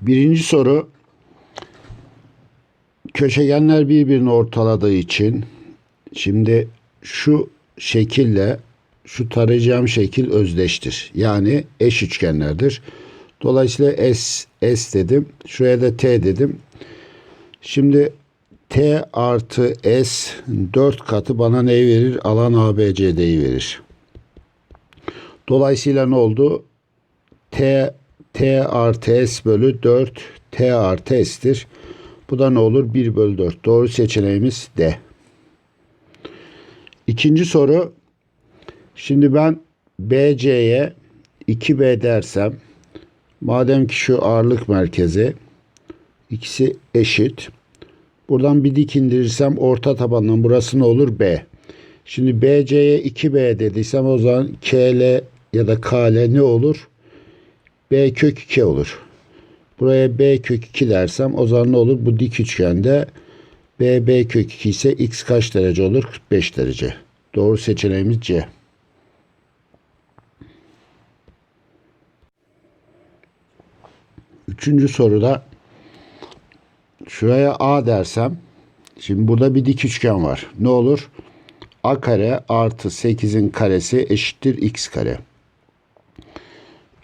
Birinci soru köşegenler birbirini ortaladığı için şimdi şu şekille şu tarayacağım şekil özdeştir. Yani eş üçgenlerdir. Dolayısıyla S, S dedim. Şuraya da T dedim. Şimdi T artı S 4 katı bana neyi verir? Alan ABCD'yi verir. Dolayısıyla ne oldu? T T artı S bölü 4 T artı S'tir. Bu da ne olur? 1 bölü 4. Doğru seçeneğimiz D. İkinci soru. Şimdi ben BC'ye 2B dersem madem ki şu ağırlık merkezi ikisi eşit. Buradan bir dik indirirsem orta tabandan burası ne olur? B. Şimdi BC'ye 2B dediysem o zaman KL ya da KL ne olur? B kök 2 olur. Buraya B kök 2 dersem o zaman ne olur? Bu dik üçgende B B kök 2 ise x kaç derece olur? 45 derece. Doğru seçeneğimiz C. Üçüncü soruda şuraya A dersem şimdi burada bir dik üçgen var. Ne olur? A kare artı 8'in karesi eşittir x kare.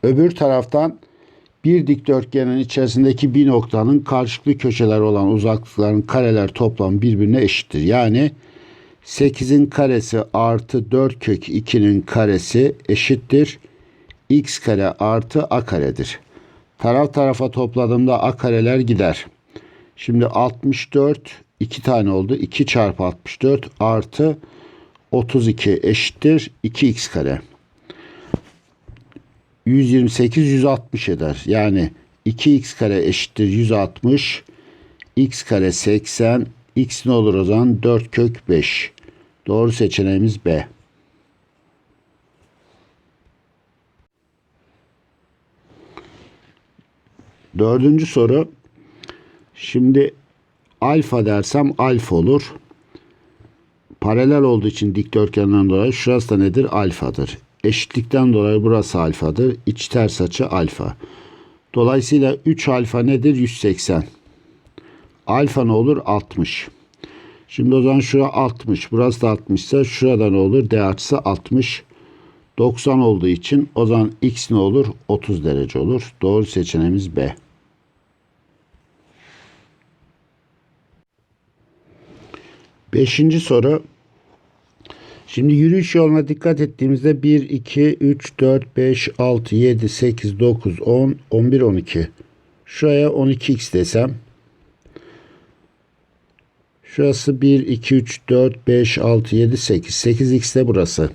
Öbür taraftan bir dikdörtgenin içerisindeki bir noktanın karşılıklı köşeler olan uzaklıkların kareler toplam birbirine eşittir. Yani 8'in karesi artı 4 kök 2'nin karesi eşittir. x kare artı a karedir. Taraf tarafa topladığımda a kareler gider. Şimdi 64 2 tane oldu. 2 çarpı 64 artı 32 eşittir 2x kare. 128 160 eder. Yani 2x kare eşittir 160. x kare 80. x ne olur o zaman? 4 kök 5. Doğru seçeneğimiz B. Dördüncü soru. Şimdi alfa dersem alfa olur. Paralel olduğu için dikdörtgenden dolayı şurası da nedir? Alfadır. Eşitlikten dolayı burası alfadır. İç ters açı alfa. Dolayısıyla 3 alfa nedir? 180. Alfa ne olur? 60. Şimdi o zaman şura 60. Burası da 60 ise şurada ne olur? D açısı 60. 90 olduğu için o zaman x ne olur? 30 derece olur. Doğru seçeneğimiz B. Beşinci soru. Şimdi yürüyüş yoluna dikkat ettiğimizde 1, 2, 3, 4, 5, 6, 7, 8, 9, 10, 11, 12. Şuraya 12x desem. Şurası 1, 2, 3, 4, 5, 6, 7, 8. 8x de burası.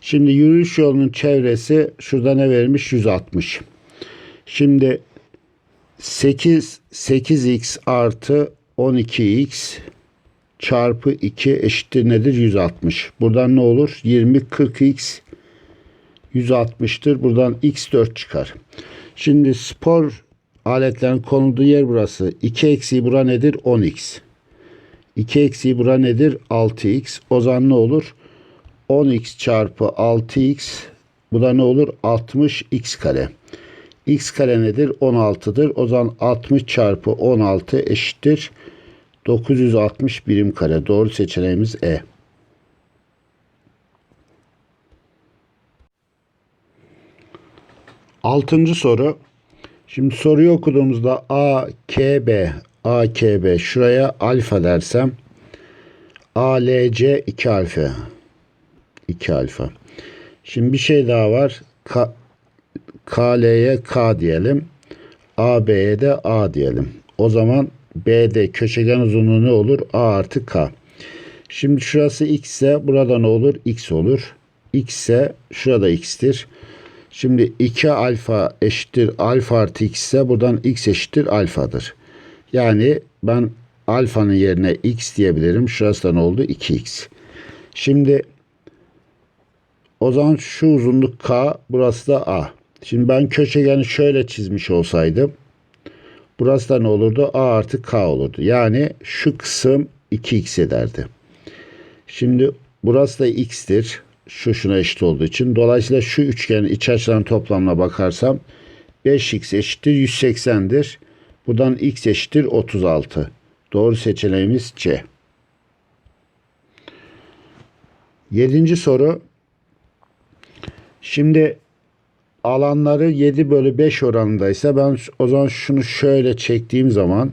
Şimdi yürüyüş yolunun çevresi şurada ne vermiş? 160. Şimdi 8, 8x artı 12x çarpı 2 eşittir nedir? 160. Buradan ne olur? 20 40x 160'tır. Buradan x4 çıkar. Şimdi spor aletlerin konulduğu yer burası. 2 eksiği bura nedir? 10x. 2 eksiği bura nedir? 6x. O zaman ne olur? 10x çarpı 6x bu da ne olur? 60x kare. x kare nedir? 16'dır. O zaman 60 çarpı 16 eşittir 960 birim kare. Doğru seçeneğimiz E. Altıncı soru. Şimdi soruyu okuduğumuzda A, K, B, A, K, B şuraya alfa dersem A, L, C 2 alfa. 2 alfa. Şimdi bir şey daha var. K, KL'ye K diyelim. AB'ye de A diyelim. O zaman BD köşegen uzunluğu ne olur? A artı K. Şimdi şurası X ise burada ne olur? X olur. X ise şurada X'tir. Şimdi 2 alfa eşittir alfa artı X ise buradan X eşittir alfadır. Yani ben alfanın yerine X diyebilirim. Şurası da ne oldu? 2X. Şimdi o zaman şu uzunluk K, burası da A. Şimdi ben köşegeni şöyle çizmiş olsaydım Burası da ne olurdu? A artı K olurdu. Yani şu kısım 2x ederdi. Şimdi burası da x'tir. Şu şuna eşit olduğu için. Dolayısıyla şu üçgenin iç açıların toplamına bakarsam 5x eşittir 180'dir. Buradan x eşittir 36. Doğru seçeneğimiz C. Yedinci soru. Şimdi alanları 7 bölü 5 oranındaysa ben o zaman şunu şöyle çektiğim zaman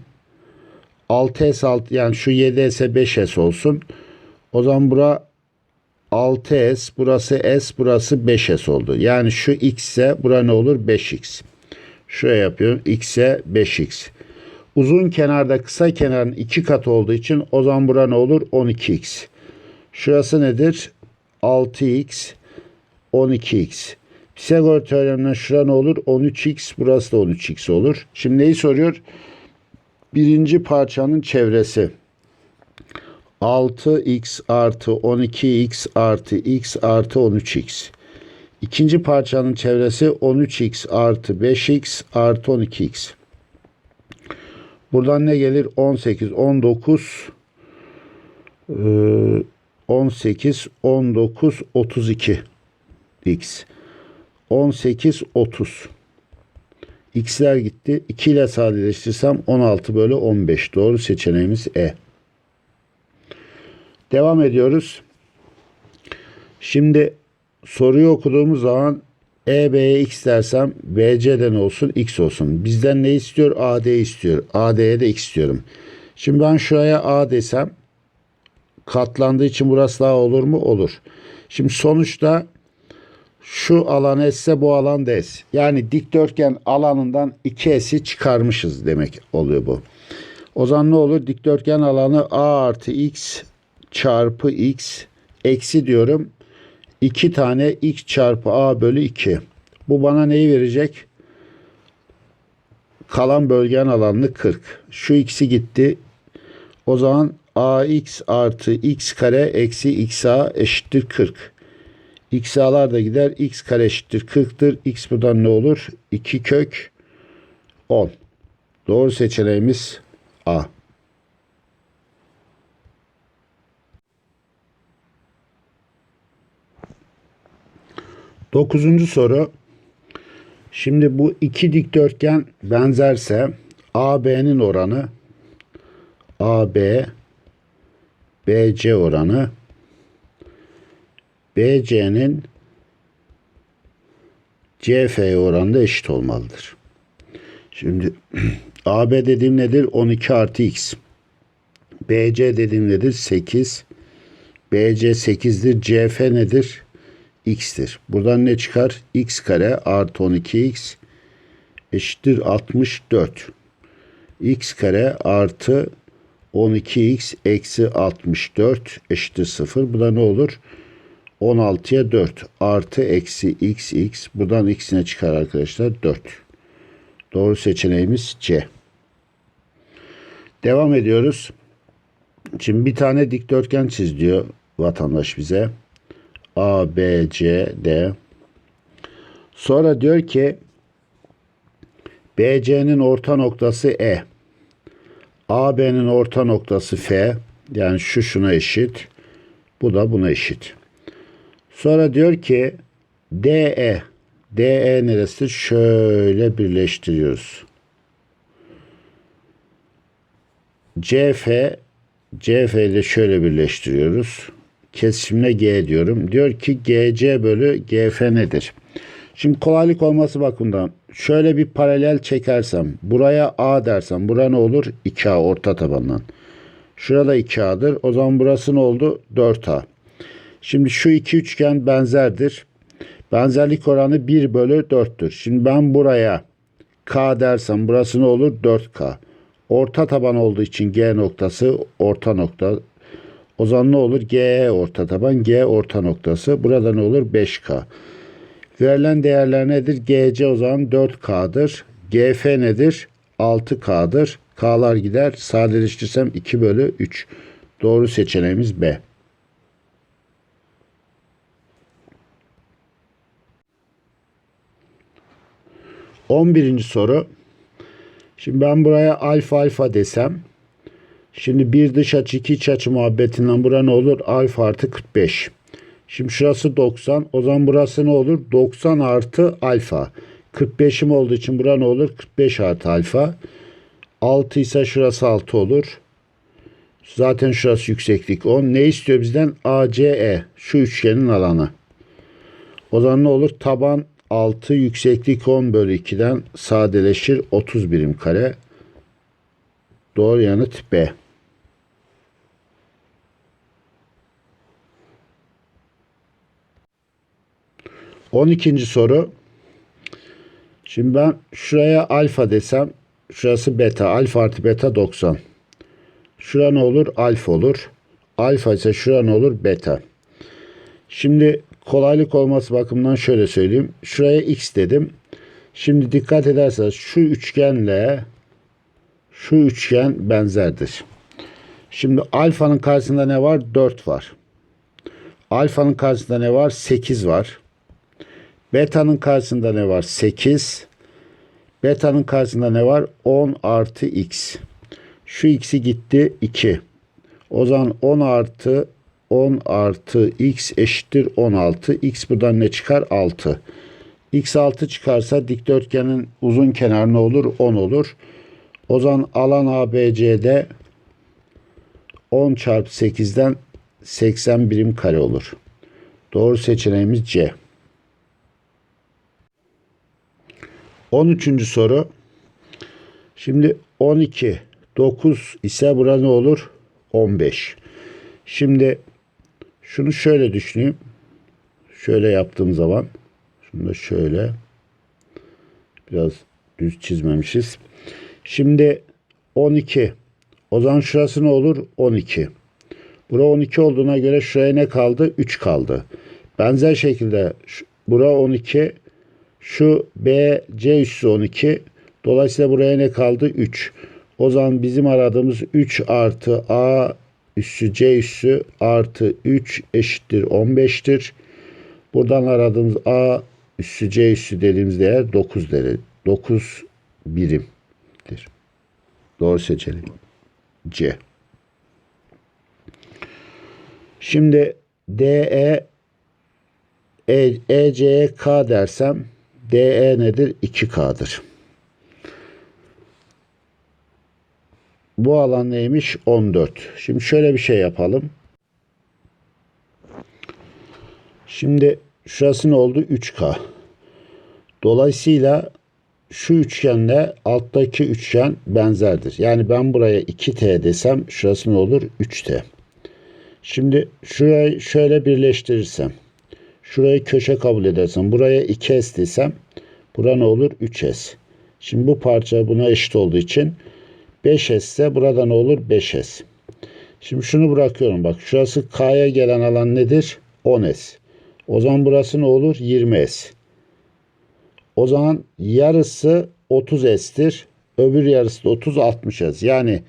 6S 6 yani şu 7S 5S olsun. O zaman bura 6S burası S burası 5S oldu. Yani şu X ise bura ne olur 5X. Şuraya yapıyorum X'e 5X. Uzun kenarda kısa kenarın iki katı olduğu için o zaman bura ne olur 12X. Şurası nedir? 6X 12X. Pisagor teoreminden şura ne olur? 13x burası da 13x olur. Şimdi neyi soruyor? Birinci parçanın çevresi. 6x artı 12x artı x artı 13x. İkinci parçanın çevresi 13x artı 5x artı 12x. Buradan ne gelir? 18, 19, 18, 19, 32 x. 18, 30. X'ler gitti. 2 ile sadeleştirsem 16 bölü 15. Doğru seçeneğimiz E. Devam ediyoruz. Şimdi soruyu okuduğumuz zaman E, B'ye X dersem BC'den olsun X olsun. Bizden ne istiyor? AD istiyor. AD'ye de X istiyorum. Şimdi ben şuraya A desem katlandığı için burası daha olur mu? Olur. Şimdi sonuçta şu alan S ise bu alan da S. Yani dikdörtgen alanından 2S'i çıkarmışız demek oluyor bu. O zaman ne olur? Dikdörtgen alanı A artı X çarpı X eksi diyorum. 2 tane X çarpı A bölü 2. Bu bana neyi verecek? Kalan bölgen alanını 40. Şu x'i gitti. O zaman ax artı x kare eksi xa eşittir 40. xa'lar da gider. x kare eşittir 40'tır. x buradan ne olur? 2 kök 10. Doğru seçeneğimiz A. Dokuzuncu soru. Şimdi bu iki dikdörtgen benzerse AB'nin oranı AB BC oranı BC'nin CF oranında eşit olmalıdır. Şimdi AB dediğim nedir? 12 artı X. BC dediğim nedir? 8. BC 8'dir. CF nedir? X'tir. Buradan ne çıkar? X kare artı 12X eşittir 64. X kare artı 12x eksi 64 eşittir 0. Bu da ne olur? 16'ya 4 artı eksi x x. Buradan x'ine çıkar arkadaşlar 4. Doğru seçeneğimiz C. Devam ediyoruz. Şimdi bir tane dikdörtgen çiz diyor vatandaş bize. A, B, C, D. Sonra diyor ki BC'nin orta noktası E. AB'nin orta noktası F. Yani şu şuna eşit. Bu da buna eşit. Sonra diyor ki DE. DE neresi? Şöyle birleştiriyoruz. CF CF ile şöyle birleştiriyoruz. Kesişimle G diyorum. Diyor ki GC bölü GF nedir? Şimdi kolaylık olması bakımından şöyle bir paralel çekersem buraya A dersem bura ne olur? 2A orta tabandan. Şurada 2A'dır. O zaman burası ne oldu? 4A. Şimdi şu iki üçgen benzerdir. Benzerlik oranı 1 bölü 4'tür. Şimdi ben buraya K dersem burası ne olur? 4K. Orta taban olduğu için G noktası orta nokta. O zaman ne olur? G orta taban, G orta noktası. Burada ne olur? 5K. Verilen değerler nedir? GC o zaman 4K'dır. GF nedir? 6K'dır. K'lar gider. Sadeleştirsem 2 bölü 3. Doğru seçeneğimiz B. On birinci soru. Şimdi ben buraya alfa alfa desem. Şimdi bir dış açı iki iç açı muhabbetinden bura ne olur? Alfa artı 45. Şimdi şurası 90. O zaman burası ne olur? 90 artı alfa. 45'im olduğu için bura ne olur? 45 artı alfa. 6 ise şurası 6 olur. Zaten şurası yükseklik 10. Ne istiyor bizden? ACE. Şu üçgenin alanı. O zaman ne olur? Taban 6 yükseklik 10 bölü 2'den sadeleşir 30 birim kare. Doğru yanıt B. On ikinci soru. Şimdi ben şuraya alfa desem şurası beta. Alfa artı beta 90. Şura ne olur? Alfa olur. Alfa ise şura ne olur? Beta. Şimdi kolaylık olması bakımından şöyle söyleyeyim. Şuraya x dedim. Şimdi dikkat ederseniz şu üçgenle şu üçgen benzerdir. Şimdi alfanın karşısında ne var? 4 var. Alfanın karşısında ne var? 8 var. Beta'nın karşısında ne var? 8. Beta'nın karşısında ne var? 10 artı x. Şu x'i gitti 2. O zaman 10 artı 10 artı x eşittir 16. x buradan ne çıkar? 6. x 6 çıkarsa dikdörtgenin uzun kenarı ne olur? 10 olur. O zaman alan ABC'de 10 çarpı 8'den 80 birim kare olur. Doğru seçeneğimiz C. 13. soru. Şimdi 12, 9 ise bura ne olur? 15. Şimdi şunu şöyle düşüneyim. Şöyle yaptığım zaman şunu da şöyle biraz düz çizmemişiz. Şimdi 12. O zaman şurası ne olur? 12. Bura 12 olduğuna göre şuraya ne kaldı? 3 kaldı. Benzer şekilde bura 12. Şu B, C üssü 12. Dolayısıyla buraya ne kaldı? 3. O zaman bizim aradığımız 3 artı A üssü C üssü artı 3 eşittir 15'tir. Buradan aradığımız A üssü C üssü dediğimiz değer 9 değeri. 9 birimdir. Doğru seçelim. C. Şimdi DE e, EC'ye K dersem DE nedir? 2K'dır. Bu alan neymiş? 14. Şimdi şöyle bir şey yapalım. Şimdi şurası ne oldu? 3K. Dolayısıyla şu üçgenle alttaki üçgen benzerdir. Yani ben buraya 2T desem şurası ne olur? 3T. Şimdi şurayı şöyle birleştirirsem şurayı köşe kabul edersem buraya 2S desem bura ne olur? 3S. Şimdi bu parça buna eşit olduğu için 5S ise burada ne olur? 5S. Şimdi şunu bırakıyorum bak. Şurası K'ya gelen alan nedir? 10S. O zaman burası ne olur? 20S. O zaman yarısı 30S'tir. Öbür yarısı da 30 60S. Yani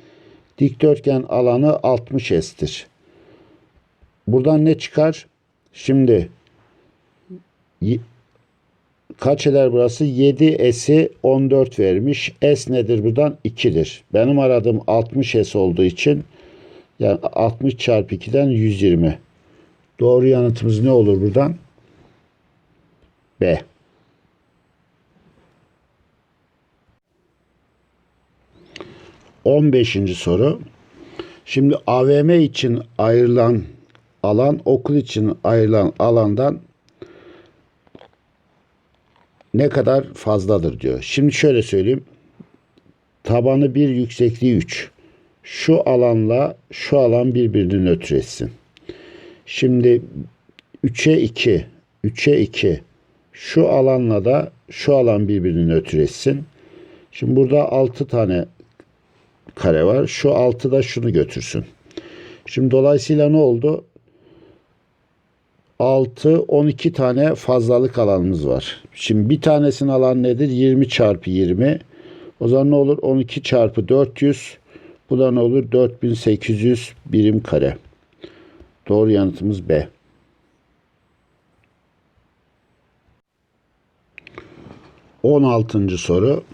dikdörtgen alanı 60S'tir. Buradan ne çıkar? Şimdi kaç eder burası? 7S'i 14 vermiş. S nedir buradan? 2'dir. Benim aradığım 60S olduğu için yani 60 çarpı 2'den 120. Doğru yanıtımız ne olur buradan? B. On beşinci soru. Şimdi AVM için ayrılan alan okul için ayrılan alandan ne kadar fazladır diyor. Şimdi şöyle söyleyeyim. Tabanı 1, yüksekliği 3. Şu alanla şu alan birbirini nötr etsin. Şimdi 3'e 2, 3'e 2. Şu alanla da şu alan birbirini nötr etsin. Şimdi burada 6 tane kare var. Şu 6 da şunu götürsün. Şimdi dolayısıyla ne oldu? 6, 12 tane fazlalık alanımız var. Şimdi bir tanesinin alan nedir? 20 çarpı 20. O zaman ne olur? 12 çarpı 400. Bu da ne olur? 4800 birim kare. Doğru yanıtımız B. On altıncı soru.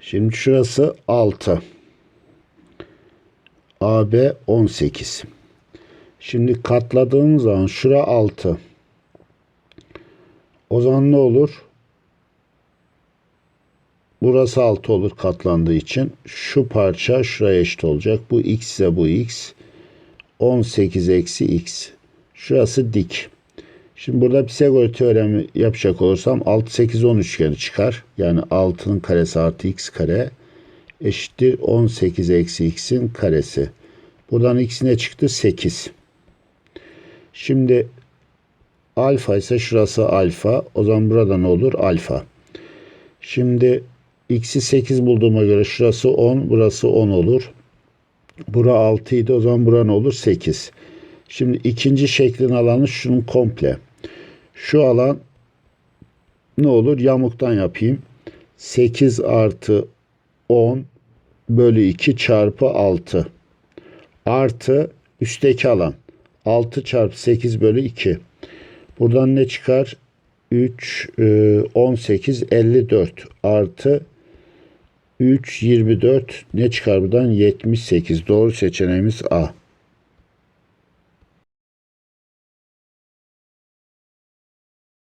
Şimdi şurası 6. AB 18. Şimdi katladığım zaman şura 6. O zaman ne olur? burası 6 olur katlandığı için. Şu parça şuraya eşit olacak. Bu x ise bu x. 18 eksi x. Şurası dik. Şimdi burada Pisagor teoremi yapacak olursam 6, 8, 10 üçgeni çıkar. Yani 6'nın karesi artı x kare eşittir 18 eksi x'in karesi. Buradan x ne çıktı? 8. Şimdi alfa ise şurası alfa. O zaman burada ne olur? Alfa. Şimdi x'i 8 bulduğuma göre şurası 10, burası 10 olur. Bura 6 idi. O zaman bura ne olur? 8. Şimdi ikinci şeklin alanı şunun komple. Şu alan ne olur? Yamuktan yapayım. 8 artı 10 bölü 2 çarpı 6 artı üstteki alan 6 çarpı 8 bölü 2. Buradan ne çıkar? 3, e, 18, 54 artı 3, 24 ne çıkar buradan? 78. Doğru seçeneğimiz A.